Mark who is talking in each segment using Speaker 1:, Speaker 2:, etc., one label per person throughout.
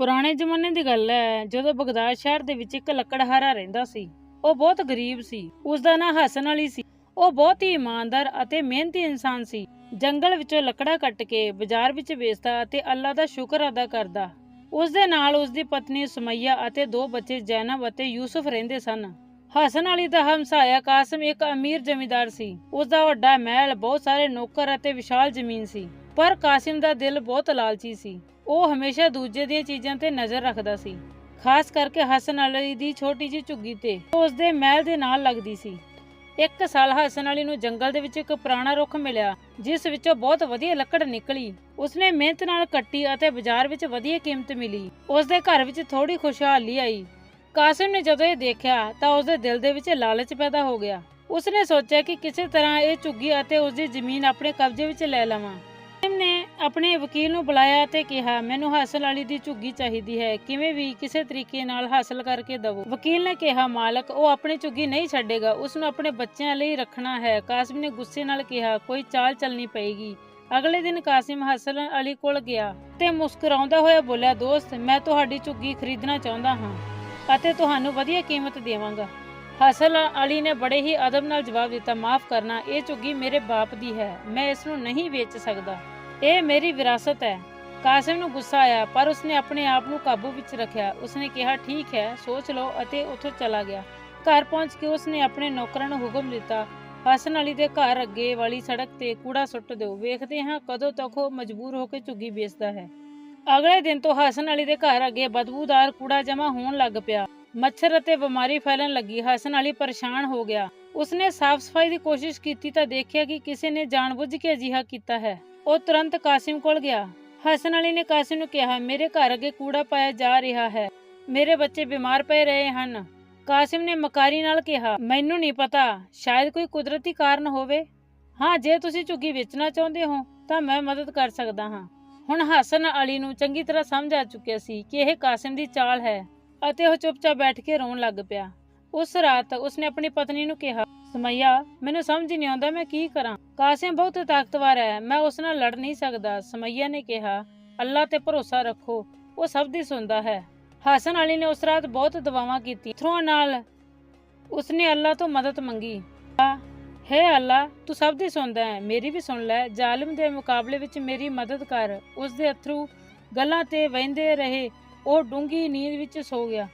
Speaker 1: ਪੁਰਾਣੇ ਜ਼ਮਾਨੇ ਦੀ ਗੱਲ ਹੈ ਜਦੋਂ ਬਗਦਾਦ ਸ਼ਹਿਰ ਦੇ ਵਿੱਚ ਇੱਕ ਲੱਕੜਹਾਰਾ ਰਹਿੰਦਾ ਸੀ। ਉਹ ਬਹੁਤ ਗਰੀਬ ਸੀ ਉਸ ਦਾ ਨਾਂ ਹਸਨ ਅਲੀ ਸੀ। ਉਹ ਬਹੁਤ ਹੀ ਇਮਾਨਦਾਰ ਅਤੇ ਮਿਹਨਤੀ ਇਨਸਾਨ ਸੀ। ਜੰਗਲ ਵਿੱਚੋਂ ਲੱਕੜਾਂ ਕੱਟ ਕੇ ਬਾਜ਼ਾਰ ਵਿੱਚ ਵੇਚਦਾ ਅਤੇ ਅੱਲਾ ਦਾ ਸ਼ੁਕਰ ਅਦਾ ਕਰਦਾ। ਉਸ ਦੇ ਨਾਲ ਉਸ ਦੀ ਪਤਨੀ ਸੁਮਈਆ ਅਤੇ ਦੋ ਬੱਚੇ ਜ਼ੈਨਬ ਅਤੇ ਯੂਸਫ ਰਹਿੰਦੇ ਸਨ। ਹਸਨ ਅਲੀ ਦਾ ਹਮਸਾਇਆ ਕਾਸਮ ਇੱਕ ਅਮੀਰ ਜ਼ਮੀਂਦਾਰ ਸੀ। ਉਸ ਦਾ ਵੱਡਾ ਮਹਿਲ, ਬਹੁਤ ਸਾਰੇ ਨੌਕਰ ਅਤੇ ਵਿਸ਼ਾਲ ਜ਼ਮੀਨ ਸੀ। ਪਰ ਕਾਸਿਮ ਦਾ ਦਿਲ ਬਹੁਤ ਲਾਲਚੀ ਸੀ। ਉਹ ਹਮੇਸ਼ਾ ਦੂਜੇ ਦੀਆਂ ਚੀਜ਼ਾਂ ਤੇ ਨਜ਼ਰ ਰੱਖਦਾ ਸੀ। ਖਾਸ ਕਰਕੇ ਹਸਨ ਅਲੀ ਦੀ ਛੋਟੀ ਜਿਹੀ ਝੁੱਗੀ ਤੇ। ਉਸ ਦੇ ਮਹਿਲ ਦੇ ਨਾਲ ਲੱਗਦੀ ਸੀ। ਇੱਕ ਸਾਲ ਹਸਨ ਅਲੀ ਨੂੰ ਜੰਗਲ ਦੇ ਵਿੱਚ ਇੱਕ ਪੁਰਾਣਾ ਰੁੱਖ ਮਿਲਿਆ, ਜਿਸ ਵਿੱਚੋਂ ਬਹੁਤ ਵਧੀਆ ਲੱਕੜ ਨਿਕਲੀ। ਉਸਨੇ ਮਿਹਨਤ ਨਾਲ ਕੱਟੀ ਅਤੇ ਬਾਜ਼ਾਰ ਵਿੱਚ ਵਧੀਆ ਕੀਮਤ ਮਿਲੀ। ਉਸ ਦੇ ਘਰ ਵਿੱਚ ਥੋੜੀ ਖੁਸ਼ਹਾਲੀ ਆਈ। ਕਾਸਿਮ ਨੇ ਜਦੋਂ ਇਹ ਦੇਖਿਆ, ਤਾਂ ਉਸ ਦੇ ਦਿਲ ਦੇ ਵਿੱਚ ਲਾਲਚ ਪੈਦਾ ਹੋ ਗਿਆ। ਉਸਨੇ ਸੋਚਿਆ ਕਿ ਕਿਸੇ ਤਰ੍ਹਾਂ ਇਹ ਝੁੱਗੀ ਅਤੇ ਉਸ ਦੀ ਜ਼ਮੀਨ ਆਪਣੇ ਕਬਜ਼ੇ ਵਿੱਚ ਲੈ ਲਵਾਂ। ਨੇ ਆਪਣੇ ਵਕੀਲ ਨੂੰ ਬੁਲਾਇਆ ਤੇ ਕਿਹਾ, ਮੈਨੂੰ ਹਾਸਲ ਵਾਲੀ ਦੀ ਝੁੱਗੀ ਚਾਹੀਦੀ ਹੈ। ਕਿਵੇਂ ਵੀ ਕਿਸੇ ਤਰੀਕੇ ਨਾਲ ਹਾਸਲ ਕਰਕੇ ਦਵੋ। ਵਕੀਲ ਨੇ ਕਿਹਾ, ਮਾਲਕ, ਉਹ ਆਪਣੀ ਝੁੱਗੀ ਨਹੀਂ ਛੱਡੇਗਾ। ਉਸ ਨੂੰ ਆਪਣੇ ਬੱਚਿਆਂ ਲਈ ਰੱਖਣਾ ਹੈ। ਕਾਸਿਮ ਨੇ ਗੁੱਸੇ ਨਾਲ ਕਿਹਾ, ਕੋਈ ਚਾਲ ਚੱਲਣੀ ਪਏਗੀ। ਅਗਲੇ ਦਿਨ ਕਾਸਿਮ ਹਸਨ ਅਲੀ ਕੋਲ ਗਿਆ ਤੇ ਮੁਸਕਰਾਉਂਦਾ ਹੋਇਆ ਬੋਲਿਆ, ਦੋਸਤ, ਮੈਂ ਤੁਹਾਡੀ ਝੁੱਗੀ ਖਰੀਦਣਾ ਚਾਹੁੰਦਾ ਹਾਂ ਅਤੇ ਤੁਹਾਨੂੰ ਵਧੀਆ ਕੀਮਤ ਦੇਵਾਂਗਾ। ਹਸਨ ਅਲੀ ਨੇ ਬੜੇ ਹੀ ਅਦਬ ਨਾਲ ਜਵਾਬ ਦਿੱਤਾ, ਮਾਫ ਕਰਨਾ, ਇਹ ਝੁੱਗੀ ਮੇਰੇ ਬਾਪ ਦੀ ਹੈ। ਮੈਂ ਇਸ ਨੂੰ ਨਹੀਂ ਵੇਚ ਸਕਦਾ। ਇਹ ਮੇਰੀ ਵਿਰਾਸਤ ਹੈ। ਕਾਸਿਮ ਨੂੰ ਗੁੱਸਾ ਆਇਆ, ਪਰ ਉਸਨੇ ਆਪਣੇ ਆਪ ਨੂੰ ਕਾਬੂ ਵਿੱਚ ਰੱਖਿਆ। ਉਸਨੇ ਕਿਹਾ, ਠੀਕ ਹੈ, ਸੋਚ ਲਓ ਅਤੇ ਉੱਥੋਂ ਚਲਾ ਗਿਆ। ਘਰ ਪਹੁੰਚ ਕੇ ਉਸਨੇ ਆਪਣੇ ਨੌਕਰਾਂ ਨੂੰ ਹੁਕਮ ਦਿੱਤਾ ਹਸਨ ਅਲੀ ਦੇ ਘਰ ਅੱਗੇ ਵਾਲੀ ਸੜਕ ਤੇ ਕੂੜਾ ਸੁੱਟ ਦਿਓ। ਵੇਖਦੇ ਹਾਂ ਕਦੋਂ ਤੱਕ ਉਹ ਮਜਬੂਰ ਹੋ ਕੇ ਝੁੱਗੀ ਵੇਚਦਾ ਹੈ। ਅਗਲੇ ਦਿਨ ਤੋਂ ਹਸਨ ਅਲੀ ਦੇ ਘਰ ਅੱਗੇ ਬਦਬੂਦਾਰ ਕੂੜਾ ਜਮ੍ਹਾਂ ਹੋਣ ਲੱਗ ਪਿਆ। ਮੱਛਰ ਅਤੇ ਬਿਮਾਰੀ ਫੈਲਣ ਲੱਗੀ। ਹਸਨ ਅਲੀ ਪਰੇਸ਼ਾਨ ਹੋ ਗਿਆ। ਉਸਨੇ ਸਾਫ਼ ਸਫ਼ਾਈ ਦੀ ਕੋਸ਼ਿਸ਼ ਕੀਤੀ ਤਾਂ ਦੇਖਿਆ ਕਿ ਕਿਸੇ ਨੇ ਜਾਣਬੁੱਝ ਕੇ ਅਜਿਹਾ ਕੀਤਾ ਹੈ। ਉਹ ਤੁਰੰਤ ਕਾਸਿਮ ਕੋਲ ਗਿਆ। ਹਸਨ ਅਲੀ ਨੇ ਕਾਸਿਮ ਨੂੰ ਕਿਹਾ, ਮੇਰੇ ਘਰ ਅੱਗੇ ਕੂੜਾ ਪਾਇਆ ਜਾ ਰਿਹਾ ਹੈ। ਮੇਰੇ ਬੱਚੇ ਬਿਮਾਰ ਪਏ ਰਹੇ ਹਨ। ਕਾਸਿਮ ਨੇ ਮਕਾਰੀ ਨਾਲ ਕਿਹਾ, ਮੈਨੂੰ ਨਹੀਂ ਪਤਾ, ਸ਼ਾਇਦ ਕੋਈ ਕੁਦਰਤੀ ਕਾਰਨ ਹੋਵੇ। ਹਾਂ, ਜੇ ਤੁਸੀਂ ਝੁੱਗੀ ਵੇਚਣਾ ਚਾਹੁੰਦੇ ਹੋ, ਤਾਂ ਮੈਂ ਮਦਦ ਕਰ ਸਕਦਾ ਹਾਂ। ਹੁਣ ਹਸਨ ਅਲੀ ਨੂੰ ਚੰਗੀ ਤਰ੍ਹਾਂ ਸਮਝ ਆ ਚੁੱਕਿਆ ਸੀ ਕਿ ਇਹ ਕਾਸਿਮ ਦੀ ਚਾਲ ਹੈ ਅਤੇ ਉਹ ਚੁੱਪਚਾਪ ਬੈਠ ਕੇ ਰੋਣ ਲੱਗ ਪਿਆ। ਉਸ ਰਾਤ ਉਸਨੇ ਆਪਣੀ ਪਤਨੀ ਨੂੰ ਕਿਹਾ ਸਮਈਆ, ਮੈਨੂੰ ਸਮਝ ਨਹੀਂ ਆਉਂਦਾ ਮੈਂ ਕੀ ਕਰਾਂ। ਕਾਸਿਮ ਬਹੁਤ ਤਾਕਤਵਰ ਹੈ, ਮੈਂ ਉਸ ਨਾਲ ਲੜ ਨਹੀਂ ਸਕਦਾ, ਸਮਈਆ ਨੇ ਕਿਹਾ। ਅੱਲਾ ਤੇ ਭਰੋਸਾ ਰੱਖੋ, ਉਹ ਸਭ ਦੀ ਸੁਣਦਾ ਹੈ। ਹਸਨ ਅਲੀ ਨੇ ਉਸ ਰਾਤ ਬਹੁਤ ਦੁਆਵਾਂ ਕੀਤੀ ਥਰੋਂ ਨਾਲ ਉਸਨੇ ਅੱਲਾ ਤੋਂ ਮਦਦ ਮੰਗੀ। ਹੇ ਅੱਲਾ, ਤੂੰ ਸਭ ਦੀ ਸੁਣਦਾ ਹੈ, ਮੇਰੀ ਵੀ ਸੁਣ ਲੈ। ਜ਼ਾਲਿਮ ਦੇ ਮੁਕਾਬਲੇ ਵਿੱਚ ਮੇਰੀ ਮਦਦ ਕਰ। ਉਸ ਦੇ ਅਥਰੂ ਗੱਲਾਂ ਤੇ ਵਹਿੰਦੇ ਰਹੇ, ਉਹ ਡੂੰਗੀ ਨੀਂਦ ਵਿੱਚ ਸੋ ਗਿਆ।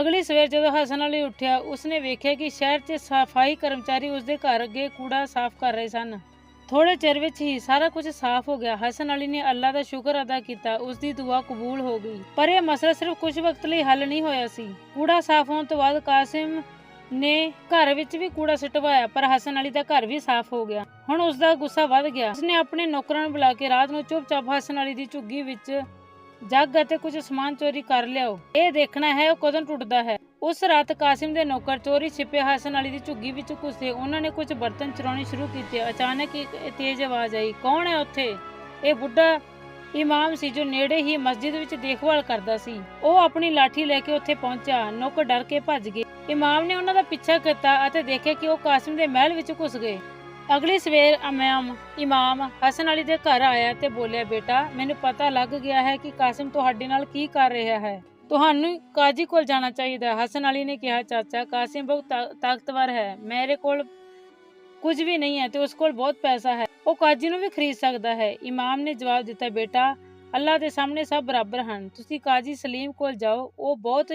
Speaker 1: ਅਗਲੀ ਸਵੇਰ ਜਦੋਂ ਹਸਨ ਅਲੀ ਉੱਠਿਆ, ਉਸਨੇ ਵੇਖਿਆ ਕਿ ਸ਼ਹਿਰ 'ਚ ਸਫ਼ਾਈ ਕਰਮਚਾਰੀ ਉਸਦੇ ਘਰ ਅੱਗੇ ਕੂੜਾ ਸਾਫ਼ ਕਰ ਰਹੇ ਸਨ। ਥੋੜੇ ਚਿਰ ਵਿੱਚ ਹੀ ਸਾਰਾ ਕੁਝ ਸਾਫ਼ ਹੋ ਗਿਆ। ਹਸਨ ਅਲੀ ਨੇ ਅੱਲਾ ਦਾ ਸ਼ੁਕਰ ਅਦਾ ਕੀਤਾ ਉਸ ਦੀ ਦੁਆ ਕਬੂਲ ਹੋ ਗਈ। ਪਰ ਇਹ ਮਸਲਾ ਸਿਰਫ ਕੁਝ ਵਕਤ ਲਈ ਹੱਲ ਨਹੀਂ ਹੋਇਆ ਸੀ। ਕੂੜਾ ਸਾਫ਼ ਹੋਣ ਤੋਂ ਬਾਅਦ ਕਾਸਿਮ ਨੇ ਘਰ ਵਿੱਚ ਵੀ ਕੂੜਾ ਸਿਟਵਾਇਆ, ਪਰ ਹਸਨ ਅਲੀ ਦਾ ਘਰ ਵੀ ਸਾਫ਼ ਹੋ ਗਿਆ। ਹੁਣ ਉਸ ਦਾ ਗੁੱਸਾ ਵੱਧ ਗਿਆ। ਉਸਨੇ ਆਪਣੇ ਨੌਕਰਾਂ ਨੂੰ ਬੁਲਾ ਕੇ ਰਾਤ ਨੂੰ ਚੁੱਪਚਾਪ ਹਸਨ ਅਲੀ ਦੀ ਝੁੱਗੀ ਵਿੱਚ ਜੱਗ ਅਤੇ ਕੁਝ ਸਮਾਨ ਚੋਰੀ ਕਰ ਲਿਆਓ। ਇਹ ਦੇਖਣਾ ਹੈ, ਉਹ ਕਦੋਂ ਟੁੱਟਦਾ ਹੈ। ਉਸ ਰਾਤ ਕਾਸਿਮ ਦੇ ਨੌਕਰ ਚੋਰੀ ਛਿਪੇ ਹਸਨ ਅਲੀ ਦੀ ਝੁੱਗੀ ਵਿੱਚ ਘੁਸੇ ਉਹਨਾਂ ਨੇ ਕੁਝ ਬਰਤਨ ਚੁਰਾਉਣੇ ਸ਼ੁਰੂ ਕੀਤੇ। ਅਚਾਨਕ ਇੱਕ ਤੇਜ਼ ਆਵਾਜ਼ ਆਈ, ਕੌਣ ਹੈ ਉੱਥੇ? ਇਹ ਬੁੱਢਾ ਇਮਾਮ ਸੀ ਜੋ ਨੇੜੇ ਹੀ ਮਸਜਿਦ ਵਿੱਚ ਦੇਖਭਾਲ ਕਰਦਾ ਸੀ। ਉਹ ਆਪਣੀ ਲਾਠੀ ਲੈ ਕੇ ਉੱਥੇ ਪਹੁੰਚਿਆ। ਨੌਕਰ ਡਰ ਕੇ ਭੱਜ ਗਏ। ਇਮਾਮ ਨੇ ਉਹਨਾਂ ਦਾ ਪਿੱਛਾ ਕੀਤਾ ਅਤੇ ਦੇਖਿਆ ਕਿ ਉਹ ਕਾਸਿਮ ਦੇ ਮਹਿਲ ਵਿੱਚ ਘੁਸ ਗਏ। ਅਗਲੀ ਸਵੇਰ ਇਮਾਮ ਇਮਾਮ ਹਸਨ ਅਲੀ ਦੇ ਘਰ ਆਇਆ ਤੇ ਬੋਲਿਆ, ਬੇਟਾ, ਮੈਨੂੰ ਪਤਾ ਲੱਗ ਗਿਆ ਹੈ ਕਿ ਕਾਸਿਮ ਤੁਹਾਡੇ ਨਾਲ ਕੀ ਕਰ ਰਿਹਾ ਹੈ। ਤੁਹਾਨੂੰ ਕਾਜੀ ਕੋਲ ਜਾਣਾ ਚਾਹੀਦਾ ਹਸਨ ਅਲੀ ਨੇ ਕਿਹਾ, ਚਾਚਾ, ਕਾਸਿਮ ਬਹੁਤ ਤਾ- ਤਾਕਤਵਰ ਹੈ। ਮੇਰੇ ਕੋਲ ਕੁਝ ਵੀ ਨਹੀਂ ਹੈ ਤੇ ਉਸ ਕੋਲ ਬਹੁਤ ਪੈਸਾ ਹੈ। ਉਹ ਕਾਜੀ ਨੂੰ ਵੀ ਖਰੀਦ ਸਕਦਾ ਹੈ। ਇਮਾਮ ਨੇ ਜਵਾਬ ਦਿੱਤਾ, ਬੇਟਾ ਅੱਲਾ ਦੇ ਸਾਹਮਣੇ ਸਭ ਬਰਾਬਰ ਹਨ। ਤੁਸੀਂ ਕਾਜੀ ਸਲੀਮ ਕੋਲ ਜਾਓ। ਉਹ ਬਹੁਤ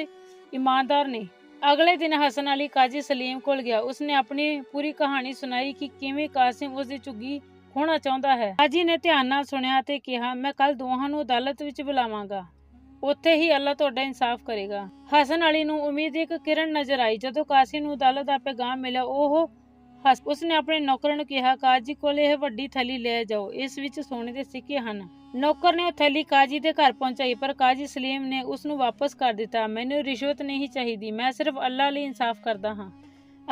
Speaker 1: ਇਮਾਨਦਾਰ ਨੇ। ਅਗਲੇ ਦਿਨ ਹਸਨ ਅਲੀ ਕਾਜੀ ਸਲੀਮ ਕੋਲ ਗਿਆ। ਉਸਨੇ ਆਪਣੀ ਪੂਰੀ ਕਹਾਣੀ ਸੁਣਾਈ ਕਿ ਕਿਵੇਂ ਕਾਸਿਮ ਉਸ ਦੀ ਝੁੱਗੀ ਖੋਣਾ ਚਾਹੁੰਦਾ ਹੈ। ਕਾਜੀ ਨੇ ਧਿਆਨ ਨਾਲ ਸੁਣਿਆ ਤੇ ਕਿਹਾ, ਮੈਂ ਕੱਲ ਦੋਹਾਂ ਨੂੰ ਅਦਾਲਤ ਵਿੱਚ ਬੁਲਾਵਾਂਗਾ। ਉੱਥੇ ਹੀ ਅੱਲਾ ਤੁਹਾਡਾ ਇਨਸਾਫ ਕਰੇਗਾ। ਹਸਨ ਅਲੀ ਨੂੰ ਉਮੀਦ ਇੱਕ ਕਿਰਨ ਨਜ਼ਰ ਆਈ। ਜਦੋਂ ਕਾਸਿਮ ਨੂੰ ਅਦਾਲਤ ਦਾ ਪੈਗਾਮ ਮਿਲਿਆ, ਉਹ ਹੱਸ, ਉਸਨੇ ਆਪਣੇ ਨੌਕਰ ਨੂੰ ਕਿਹਾ, ਕਾਜੀ ਕੋਲ ਇਹ ਵੱਡੀ ਥੈਲੀ ਲੈ ਜਾਓ। ਇਸ ਵਿੱਚ ਸੋਨੇ ਦੇ ਸਿੱਕੇ ਹਨ। ਨੌਕਰ ਨੇ ਉਹ ਥੈਲੀ ਕਾਜੀ ਦੇ ਘਰ ਪਹੁੰਚਾਈ, ਪਰ ਕਾਜੀ ਸਲੀਮ ਨੇ ਉਸ ਨੂੰ ਵਾਪਸ ਕਰ ਦਿੱਤਾ। ਮੈਨੂੰ ਰਿਸ਼ਵਤ ਨਹੀਂ ਚਾਹੀਦੀ, ਮੈਂ ਸਿਰਫ ਅੱਲਾ ਲਈ ਇਨਸਾਫ ਕਰਦਾ ਹਾਂ।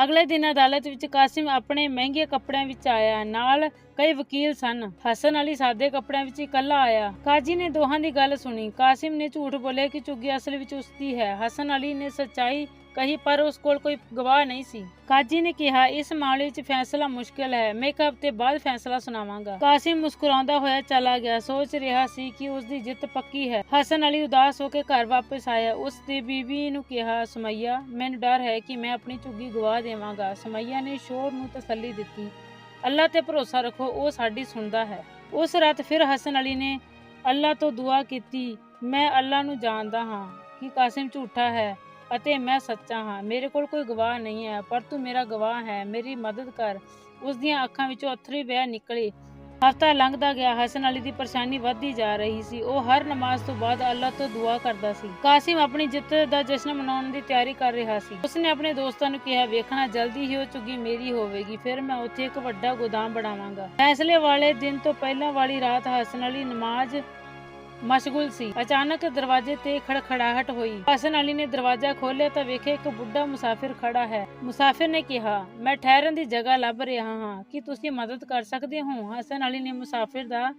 Speaker 1: ਅਗਲੇ ਦਿਨ ਅਦਾਲਤ ਵਿੱਚ ਕਾਸਿਮ ਆਪਣੇ ਮਹਿੰਗੇ ਕੱਪੜਿਆਂ ਵਿੱਚ ਆਇਆ। ਨਾਲ ਕਈ ਵਕੀਲ ਸਨ। ਹਸਨ ਅਲੀ ਸਾਦੇ ਕੱਪੜਿਆਂ ਵਿੱਚ ਇਕੱਲਾ ਆਇਆ। ਕਾਜੀ ਨੇ ਦੋਹਾਂ ਦੀ ਗੱਲ ਸੁਣੀ। ਕਾਸਿਮ ਨੇ ਝੂਠ ਬੋਲਿਆ ਕਿ ਝੁੱਗੀ ਅਸਲ ਵਿੱਚ ਉਸਦੀ ਹੈ। ਹਸਨ ਅਲੀ ਨੇ ਸੱਚਾਈ ਕਹੀ, ਪਰ ਉਸ ਕੋਲ ਕੋਈ ਗਵਾਹ ਨਹੀਂ ਸੀ। ਕਾਜੀ ਨੇ ਕਿਹਾ, ਇਸ ਮਾਮਲੇ ਚ ਫੈਸਲਾ ਮੁਸ਼ਕਲ ਹੈ। ਮੈਂ ਇੱਕ ਹਫ਼ਤੇ ਬਾਅਦ ਫੈਸਲਾ ਸੁਣਾਵਾਂਗਾ। ਕਾਸਿਮ ਮੁਸਕਰਾਉਂਦਾ ਹੋਇਆ ਚਲਾ ਗਿਆ। ਸੋਚ ਰਿਹਾ ਸੀ ਕਿ ਉਸ ਦੀ ਜਿੱਤ ਪੱਕੀ ਹੈ। ਹਸਨ ਅਲੀ ਉਦਾਸ ਹੋ ਕੇ ਘਰ ਵਾਪਸ ਆਇਆ। ਉਸ ਦੀ ਬੀਵੀ ਨੂੰ ਕਿਹਾ, ਸਮਈਆ, ਮੈਨੂੰ ਡਰ ਹੈ ਕਿ ਮੈਂ ਆਪਣੀ ਝੁੱਗੀ ਗਵਾ ਦੇਵਾਂਗਾ। ਸਮਈਆ ਨੇ ਸ਼ੋਰ ਨੂੰ ਤਸੱਲੀ ਦਿੱਤੀ। ਅੱਲਾ ਤੇ ਭਰੋਸਾ ਰੱਖੋ, ਉਹ ਸਾਡੀ ਸੁਣਦਾ ਹੈ। ਉਸ ਰਾਤ ਫਿਰ ਹਸਨ ਅਲੀ ਨੇ ਅੱਲਾ ਤੋਂ ਦੁਆ ਕੀਤੀ, ਮੈਂ ਅੱਲਾ ਨੂੰ ਜਾਣਦਾ ਹਾਂ ਕਿ ਕਾਸਿਮ ਝੂਠਾ ਹੈ। ਅਤੇ ਮੈਂ ਸੱਚਾ ਹਾਂ, ਮੇਰੇ ਕੋਲ ਕੋਈ ਗਵਾਹ ਨਹੀਂ ਹੈ, ਪਰ ਤੂੰ ਮੇਰਾ ਗਵਾਹ ਹੈ, ਮੇਰੀ ਮਦਦ ਕਰ। ਉਸ ਦੀਆਂ ਅੱਖਾਂ ਵਿੱਚੋਂ ਅਥਰੂ ਵਹਿ ਨਿਕਲੇ। ਹਫ਼ਤਾ ਲੰਘਦਾ ਗਿਆ, ਹਸਨ ਅਲੀ ਦੀ ਪਰੇਸ਼ਾਨੀ ਵੱਧਦੀ ਜਾ ਰਹੀ ਸੀ। ਉਹ ਹਰ ਨਮਾਜ਼ ਤੋਂ ਬਾਅਦ ਅੱਲਾ ਤੋਂ ਦੁਆ ਕਰਦਾ ਸੀ। ਕਾਸਿਮ ਆਪਣੀ ਜਿੱਤ ਦਾ ਜਸ਼ਨ ਮਨਾਉਣ ਦੀ ਤਿਆਰੀ ਕਰ ਰਿਹਾ ਸੀ। ਉਸਨੇ ਆਪਣੇ ਦੋਸਤਾਂ ਨੂੰ ਕਿਹਾ, ਵੇਖਣਾ, ਜਲਦੀ ਹੀ ਉਹ ਝੁੱਗੀ ਮੇਰੀ ਹੋਵੇਗੀ, ਫਿਰ ਮੈਂ ਉੱਥੇ ਇੱਕ ਵੱਡਾ ਗੋਦਾਮ ਬਣਾਵਾਂਗਾ। ਫੈਸਲੇ ਵਾਲੇ ਦਿਨ ਤੋਂ ਪਹਿਲਾਂ ਵਾਲੀ ਰਾਤ ਹਸਨ ਅਲੀ ਨਮਾਜ਼ ਮਸ਼ਗੂਲ ਸੀ। ਅਚਾਨਕ ਦਰਵਾਜ਼ੇ ਤੇ ਖੜਖੜਾਹਟ ਹੋਈ। ਹਸਨ ਅਲੀ ਨੇ ਦਰਵਾਜ਼ਾ ਖੋਲ੍ਹਿਆ ਤਾਂ ਵੇਖਿਆ ਇੱਕ ਬੁੱਢਾ ਮੁਸਾਫਿਰ ਖੜਾ ਹੈ। ਮੁਸਾਫਿਰ ਨੇ ਕਿਹਾ, ਮੈਂ ਠਹਿਰਨ ਦੀ ਜਗ੍ਹਾ ਲੱਭ ਰਿਹਾ ਹਾਂ। ਕੀ ਤੁਸੀਂ ਮਦਦ ਕਰ ਸਕਦੇ ਹੋ? ਹਸਨ ਅਲੀ ਨੇ ਮੁਸਾਫਿਰ ਦਾ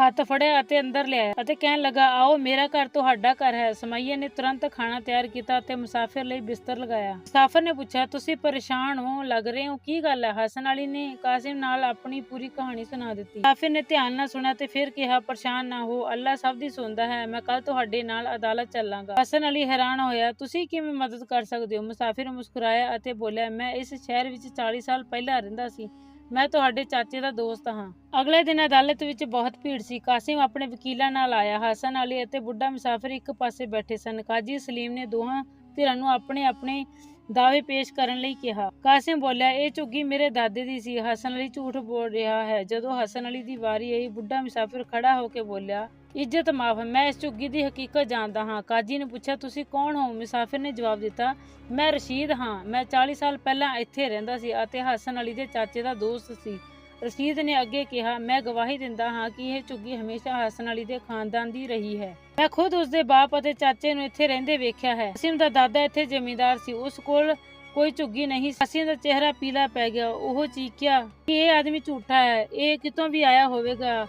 Speaker 1: ਹੱਥ ਫੜਿਆ ਅਤੇ ਅੰਦਰ ਲਿਆਇਆ ਅਤੇ ਕਹਿਣ ਲੱਗਾ, ਆਓ, ਮੇਰਾ ਘਰ ਤੁਹਾਡਾ ਘਰ ਹੈ। ਸਮਈਏ ਨੇ ਤੁਰੰਤ ਖਾਣਾ ਤਿਆਰ ਕੀਤਾ ਅਤੇ ਮੁਸਾਫਿਰ ਲਈ ਬਿਸਤਰ ਲਗਾਇਆ। ਮੁਸਾਫਿਰ ਨੇ ਪੁੱਛਿਆ, ਤੁਸੀਂ ਪਰੇਸ਼ਾਨ ਹੋ, ਲੱਗ ਰਹੇ ਹੋ? ਕੀ ਗੱਲ ਹੈ? ਹਸਨ ਅਲੀ ਨੇ ਕਾਸਿਮ ਨਾਲ ਆਪਣੀ ਪੂਰੀ ਕਹਾਣੀ ਸੁਣਾ ਦਿੱਤੀ। ਮੁਸਾਫਿਰ ਨੇ ਧਿਆਨ ਨਾਲ ਸੁਣਿਆ ਤੇ ਫਿਰ ਕਿਹਾ, ਪਰੇਸ਼ਾਨ ਨਾ ਹੋ, ਅੱਲਾ ਸਭ ਦੀ ਸੁਣਦਾ ਹੈ। ਮੈਂ ਕੱਲ ਤੁਹਾਡੇ ਨਾਲ ਅਦਾਲਤ ਚੱਲਾਂਗਾ। ਹਸਨ ਅਲੀ ਹੈਰਾਨ ਹੋਇਆ, ਤੁਸੀਂ ਕਿਵੇਂ ਮਦਦ ਕਰ ਸਕਦੇ ਹੋ? ਮੁਸਾਫਿਰ ਮੁਸਕਰਾਇਆ ਅਤੇ ਬੋਲਿਆ, ਮੈਂ ਇਸ ਸ਼ਹਿਰ ਵਿੱਚ 40 ਸਾਲ ਪਹਿਲਾਂ ਰਹਿੰਦਾ ਸੀ। ਮੈਂ ਤੁਹਾਡੇ ਚਾਚੇ ਦਾ ਦੋਸਤ ਹਾਂ। ਅਗਲੇ ਦਿਨ ਅਦਾਲਤ ਵਿੱਚ ਬਹੁਤ ਭੀੜ ਸੀ। ਕਾਸਿਮ ਆਪਣੇ ਵਕੀਲਾਂ ਨਾਲ ਆਇਆ। ਹਸਨ ਅਲੀ ਅਤੇ ਬੁੱਢਾ ਮੁਸਾਫ਼ਰ ਇੱਕ ਪਾਸੇ ਬੈਠੇ ਸਨ। ਕਾਜੀ ਸਲੀਮ ਨੇ ਦੋਹਾਂ ਧਿਰਾਂ ਨੂੰ ਆਪਣੇ ਆਪਣੇ ਦਾਅਵੇ ਪੇਸ਼ ਕਰਨ ਲਈ ਕਿਹਾ। ਕਾਸਿਮ ਬੋਲਿਆ, ਇਹ ਝੁੱਗੀ ਮੇਰੇ ਦਾਦੇ ਦੀ ਸੀ। ਹਸਨ ਅਲੀ ਝੂਠ ਬੋਲ ਰਿਹਾ ਹੈ। ਜਦੋਂ ਹਸਨ ਅਲੀ ਦੀ ਵਾਰੀ ਆਈ, ਬੁੱਢਾ ਮੁਸਾਫਿਰ ਖੜਾ ਹੋ ਕੇ ਬੋਲਿਆ ਇੱਜ਼ਤ ਮਾਫ ਮੈਂ ਇਸ ਝੁੱਗੀ ਦੀ ਹਕੀਕਤ ਜਾਣਦਾ ਹਾਂ। ਕਾਜੀ ਨੇ ਪੁੱਛਿਆ, ਤੁਸੀਂ ਕੌਣ ਹੋ? ਮੁਸਾਫਿਰ ਨੇ ਜਵਾਬ ਦਿੱਤਾ, ਮੈਂ ਰਸ਼ੀਦ ਹਾਂ। ਮੈਂ 40 ਸਾਲ ਪਹਿਲਾਂ ਇੱਥੇ ਰਹਿੰਦਾ ਸੀ ਅਤੇ ਹਸਨ ਅਲੀ ਦੇ ਚਾਚੇ ਦਾ ਦੋਸਤ ਸੀ। ਰਸ਼ੀਦ ਨੇ ਅੱਗੇ ਕਿਹਾ, ਮੈਂ ਗਵਾਹੀ ਦਿੰਦਾ ਹਾਂ ਕਿ ਇਹ ਝੁੱਗੀ ਹਮੇਸ਼ਾ ਹਸਨ ਅਲੀ ਦੇ ਖਾਨਦਾਨ ਦੀ ਰਹੀ ਹੈ। ਮੈਂ ਖੁਦ ਉਸ ਦੇ ਬਾਪ ਅਤੇ ਚਾਚੇ ਨੂੰ ਇੱਥੇ ਰਹਿੰਦੇ ਵੇਖਿਆ ਹੈ। ਅਸੀਮ ਦਾ ਦਾਦਾ ਇੱਥੇ ਜ਼ਮੀਂਦਾਰ ਸੀ। ਉਸ ਕੋਲ ਕੋਈ ਝੁੱਗੀ ਨਹੀਂ ਸੀ। ਅਸੀਮ ਦਾ ਚਿਹਰਾ ਪੀਲਾ ਪੈ ਗਿਆ। ਉਹ ਚੀਕਿਆ ਕਿ ਇਹ ਆਦਮੀ ਝੂਠਾ ਹੈ। ਇਹ ਕਿਤੋਂ ਵੀ ਆਇਆ ਹੋਵੇਗਾ?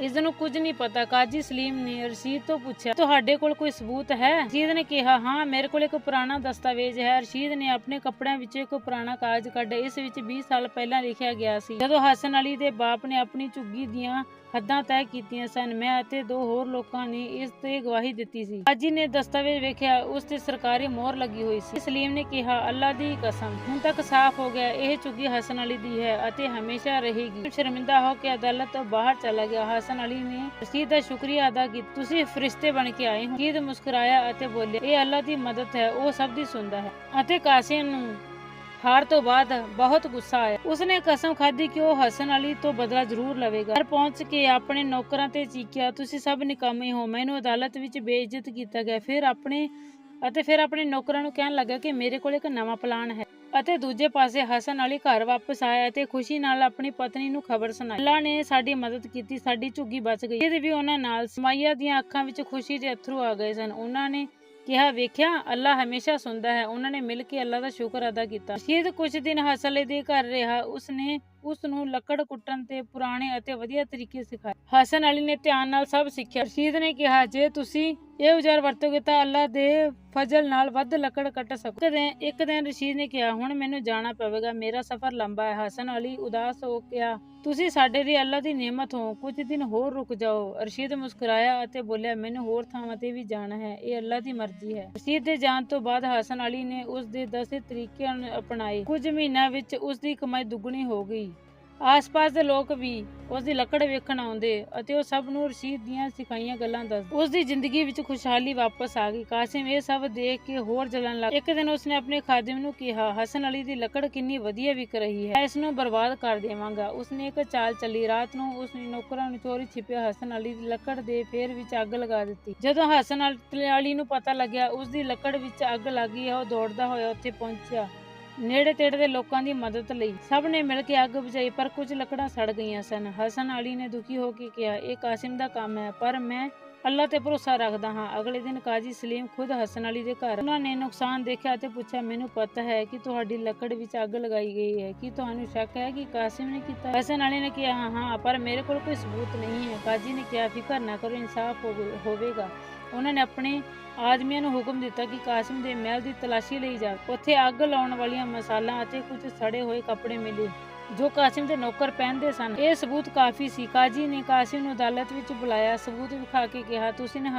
Speaker 1: ਇਸ ਨੂੰ ਕੁਝ ਨਹੀਂ ਪਤਾ। ਕਾਜੀ ਸਲੀਮ ਨੇ ਰਸ਼ੀਦ ਤੋਂ ਪੁੱਛਿਆ, ਤੁਹਾਡੇ ਕੋਲ ਕੋਈ ਸਬੂਤ ਹੈ? ਰਸ਼ੀਦ ਨੇ ਕਿਹਾ, ਹਾਂ, ਮੇਰੇ ਕੋਲ ਇੱਕ ਪੁਰਾਣਾ ਦਸਤਾਵੇਜ਼ ਹੈ। ਰਸ਼ੀਦ ਨੇ ਆਪਣੇ ਕੱਪੜਿਆਂ ਵਿੱਚੋਂ ਇੱਕ ਪੁਰਾਣਾ ਕਾਗਜ਼ ਕੱਢਿਆ। ਇਸ ਵਿੱਚ 20 ਸਾਲ ਪਹਿਲਾਂ ਲਿਖਿਆ ਗਿਆ ਸੀ। ਜਦੋਂ ਹਸਨ ਅਲੀ ਦੇ ਬਾਪ ਨੇ ਆਪਣੀ ਝੁੱਗੀ ਦੀਆਂ ਹੱਦਾਂ ਤੈਅ ਕੀਤੀਆਂ ਸਨ। ਮੈਂ ਅਤੇ ਦੋ ਹੋਰ ਲੋਕਾਂ ਨੇ ਇਸ ਤੇ ਗਵਾਹੀ ਦਿੱਤੀ ਸੀ। ਕਾਜੀ ਨੇ ਦਸਤਾਵੇਜ਼ ਵੇਖਿਆ, ਉਸ ਤੇ ਸਰਕਾਰੀ ਮੋਹਰ ਲੱਗੀ ਹੋਈ ਸੀ। ਸਲੀਮ ਨੇ ਕਿਹਾ, ਅੱਲਾ ਦੀ ਕਸਮ, ਹੁਣ ਤੱਕ ਸਾਫ਼ ਹੋ ਗਿਆ, ਇਹ ਚੁੱਗੀ ਹਸਨ ਅਲੀ ਦੀ ਹੈ ਅਤੇ ਹਮੇਸ਼ਾ ਰਹੇਗੀ। ਸ਼ਰਮਿੰਦਾ ਹੋ ਕੇ ਅਦਾਲਤ ਤੋਂ ਬਾਹਰ ਚਲਾ ਗਿਆ। ਹਸਨ ਅਲੀ ਨੇ ਰਸ਼ੀਦ ਦਾ ਸ਼ੁਕਰੀਆ ਅਦਾ ਕੀਤਾ। ਤੁਸੀਂ ਫਰਿਸ਼ਤੇ ਬਣ ਕੇ ਆਏ ਹੋ। ਮੁਸਕਰਾਇਆ ਅਤੇ ਬੋਲੇ ਇਹ ਅੱਲਾ ਦੀ ਮਦਦ ਹੈ, ਉਹ ਸਭ ਦੀ ਸੁਣਦਾ ਹੈ। ਅਤੇ ਕਾਸਿਮ ਨੂੰ ਹਾਰ ਤੋਂ ਬਾਅਦ ਬਹੁਤ ਗੁੱਸਾ ਆਇਆ। ਉਸਨੇ ਕਸਮ ਖਾਧੀ ਕਿ ਉਹ ਹਸਨ ਅਲੀ ਤੋਂ ਬਦਲਾ ਜ਼ਰੂਰ ਲਵੇਗਾ। ਘਰ ਪਹੁੰਚ ਕੇ ਆਪਣੇ ਨੌਕਰਾਂ ਤੇ ਚੀਕਿਆ, ਤੁਸੀਂ ਸਭ ਨਿਕੰਮੇ ਹੋ, ਮੈਨੂੰ ਅਦਾਲਤ ਵਿੱਚ ਬੇਇੱਜ਼ਤ ਕੀਤਾ ਗਿਆ। ਫਿਰ ਆਪਣੇ ਅਤੇ ਫਿਰ ਆਪਣੇ ਨੌਕਰਾਂ ਨੂੰ ਕਹਿਣ ਲੱਗਾ ਕਿ ਮੇਰੇ ਕੋਲ ਇੱਕ ਨਵਾਂ ਪਲਾਨ ਹੈ ਅਤੇ ਦੂਜੇ ਪਾਸੇ ਹਸਨ ਅਲੀ ਘਰ ਵਾਪਸ ਆਇਆ ਤੇ ਖੁਸ਼ੀ ਨਾਲ ਆਪਣੀ ਪਤਨੀ ਨੂੰ ਖਬਰ ਸੁਣਾਈ। ਅੱਲਾ ਨੇ ਸਾਡੀ ਮਦਦ ਕੀਤੀ, ਸਾਡੀ ਝੁੱਗੀ ਬਚ ਗਈ। ਇਹਦੇ ਵੀ ਉਹਨਾਂ ਨਾਲ ਸਮਾਈਆ ਦੀਆਂ ਅੱਖਾਂ ਵਿੱਚ ਖੁਸ਼ੀ ਦੇ ਅਥਰੂ ਆ ਗਏ ਸਨ। ਉਹਨਾਂ ਨੇ ਕਿਹਾ ਵੇਖਿਆ, ਅੱਲਾ ਹਮੇਸ਼ਾ ਸੁਣਦਾ ਹੈ। ਉਹਨਾਂ ਨੇ ਮਿਲ ਕੇ ਅੱਲਾ ਦਾ ਸ਼ੁਕਰ ਅਦਾ ਕੀਤਾ। ਰਸ਼ੀਦ ਕੁਝ ਦਿਨ ਹਸਲੇ ਦੇ ਘਰ ਰਿਹਾ। ਉਸਨੇ ਉਸ ਨੂੰ ਲੱਕੜ ਕੁੱਟਣ ਤੇ ਪੁਰਾਣੇ ਅਤੇ ਵਧੀਆ ਤਰੀਕੇ ਸਿਖਾਏ। ਹਸਨ ਅਲੀ ਨੇ ਧਿਆਨ ਨਾਲ ਸਭ ਸਿੱਖਿਆ। ਰਸ਼ੀਦ ਨੇ ਕਿਹਾ, ਜੇ ਤੁਸੀਂ ਇਹ ਉਜਾਰ ਵਰਤੋਗੇ ਤਾਂ ਅੱਲਾ ਦੇ ਫਜ਼ਲ ਨਾਲ ਵੱਧ ਲੱਕੜ ਕੱਟ ਸਕੋ। ਇੱਕ ਦਿਨ ਰਸ਼ੀਦ ਨੇ ਕਿਹਾ, ਹੁਣ ਮੈਨੂੰ ਜਾਣਾ ਪਵੇਗਾ। ਮੇਰਾ ਸਫ਼ਰ ਲੰਬਾ ਹੈ। ਹਸਨ ਅਲੀ ਉਦਾਸ ਹੋ ਗਿਆ ਤੁਸੀਂ ਸਾਡੇ ਲਈ ਅੱਲਾ ਦੀ ਨਿਮਤ ਹੋ। ਕੁਝ ਦਿਨ ਹੋਰ ਰੁਕ ਜਾਓ। ਰਸ਼ੀਦ ਮੁਸਕਰਾਇਆ ਅਤੇ ਬੋਲਿਆ, ਮੈਨੂੰ ਹੋਰ ਥਾਵਾਂ ਤੇ ਵੀ ਜਾਣਾ ਹੈ। ਇਹ ਅੱਲਾ ਦੀ ਮਰਜ਼ੀ ਹੈ। ਰਸ਼ੀਦ ਦੇ ਜਾਣ ਤੋਂ ਬਾਅਦ ਹਸਨ ਅਲੀ ਨੇ ਉਸ ਦੇ ਦੱਸੇ ਤਰੀਕਿਆਂ ਨੂੰ ਅਪਣਾਏ। ਕੁਝ ਮਹੀਨਿਆਂ ਵਿੱਚ ਉਸ ਦੀ ਕਮਾਈ ਦੁੱਗਣੀ ਹੋ ਗਈ। ਆਸ-ਪਾਸ ਦੇ ਲੋਕ ਵੀ ਉਸ ਦੀ ਲੱਕੜ ਵੇਖਣ ਆਉਂਦੇ ਅਤੇ ਉਹ ਸਭ ਨੂੰ ਰਸ਼ੀਦ ਦੀਆਂ ਸਿਖਾਈਆਂ ਗੱਲਾਂ ਦੱਸਦੇ। ਉਸ ਦੀ ਜ਼ਿੰਦਗੀ ਵਿੱਚ ਖੁਸ਼ਹਾਲੀ ਵਾਪਸ ਆ ਗਈ। ਕਾਸਿਮ ਇਹ ਸਭ ਦੇਖ ਕੇ ਹੋਰ ਜਲਣ ਲੱਗ ਇੱਕ ਦਿਨ ਉਸਨੇ ਆਪਣੇ ਖਾਦਮ ਨੂੰ ਕਿਹਾ, ਹਸਨ ਅਲੀ ਦੀ ਲੱਕੜ ਕਿੰਨੀ ਵਧੀਆ ਵਿਕ ਰਹੀ ਹੈ। ਇਸ ਨੂੰ ਬਰਬਾਦ ਕਰ ਦੇਵਾਂਗਾ। ਉਸਨੇ ਇੱਕ ਚਾਲ ਚੱਲੀ। ਰਾਤ ਨੂੰ ਉਸਨੇ ਨੌਕਰਾਂ ਨੂੰ ਚੋਰੀ ਛਿਪਿਆ। ਹਸਨ ਅਲੀ ਦੀ ਲੱਕੜ ਦੇ ਫੇਰ ਵਿੱਚ ਅੱਗ ਲਗਾ ਦਿੱਤੀ। ਜਦੋਂ ਹਸਨ ਅਲੀ ਨੂੰ ਪਤਾ ਲੱਗਿਆ ਉਸ ਦੀ ਲੱਕੜ ਵਿੱਚ ਅੱਗ ਲੱਗੀ ਹੈ, ਉਹ ਦੌੜਦਾ ਹੋਇਆ ਉੱਥੇ ਪਹੁੰਚਿਆ। ਨੇੜੇ ਤੇੜੇ ਦੇ ਲੋਕਾਂ ਦੀ ਮਦਦ ਲਈ ਸਭ ਨੇ ਮਿਲ ਕੇ ਅੱਗ ਬੁਝਾਈ, ਪਰ ਕੁਝ ਲੱਕੜਾਂ ਸੜ ਗਈਆਂ ਸਨ। ਹਸਨ ਅਲੀ ਨੇ ਦੁਖੀ ਹੋ ਕੇ ਕਿਹਾ, ਇਹ ਕਾਸਿਮ ਦਾ ਕੰਮ ਹੈ, ਪਰ ਮੈਂ ਅੱਲਾ ਤੇ ਭਰੋਸਾ ਰੱਖਦਾ ਹਾਂ। ਅਗਲੇ ਦਿਨ ਕਾਜੀ ਸਲੀਮ ਖੁਦ ਹਸਨ ਅਲੀ ਦੇ ਘਰ ਉਹਨਾਂ ਨੇ ਨੁਕਸਾਨ ਦੇਖਿਆ ਤੇ ਪੁੱਛਿਆ, ਮੈਨੂੰ ਪਤਾ ਹੈ ਕਿ ਤੁਹਾਡੀ ਲੱਕੜ ਵਿੱਚ ਅੱਗ ਲਗਾਈ ਗਈ ਹੈ। ਕੀ ਤੁਹਾਨੂੰ ਸ਼ੱਕ ਹੈ ਕਿ ਕਾਸਿਮ ਨੇ ਕੀਤਾ? ਹਸਨ ਅਲੀ ਨੇ ਕਿਹਾ, ਹਾਂ ਹਾਂ, ਪਰ ਮੇਰੇ ਕੋਲ ਕੋਈ ਸਬੂਤ ਨਹੀਂ ਹੈ। ਕਾਜੀ ਨੇ ਕਿਹਾ, ਫਿਕਰ ਨਾ ਕਰੋ, ਇਨਸਾਫ ਹੋਵੇ- ਹੋਵੇਗਾ। ਉਹਨਾਂ ਨੇ ਆਪਣੇ ਆਦਮੀਆਂ ਨੂੰ ਹੁਕਮ ਦਿੱਤਾ ਕਿ ਕਾਸਿਮ ਦੇ ਮਹਿਲ ਦੀ ਤਲਾਸ਼ੀ ਲਈ ਜਾਵੇ ਉੱਥੇ ਅੱਗ ਲਾਉਣ ਵਾਲੀਆਂ ਮਸਾਲਾਂ ਅਤੇ ਕੁਝ ਸੜੇ ਹੋਏ ਕੱਪੜੇ ਮਿਲੇ। ਜੋ ਕਾਸਿਮ ਦੇ ਨੌਕਰ ਪਹਿਨਦੇ ਸਨ। ਇਹ ਸਬੂਤ ਕਾਫੀ ਸੀ। ਕਾਜੀ ਨੇ ਕਾਸਿਮ ਨੂੰ ਅਦਾਲਤ ਵਿੱਚ ਬੁਲਾਇਆ। ਸਬੂਤ ਵਿਖਾ ਕੇ ਕਿਹਾ, ਤੁਸੀਂ ਨੇ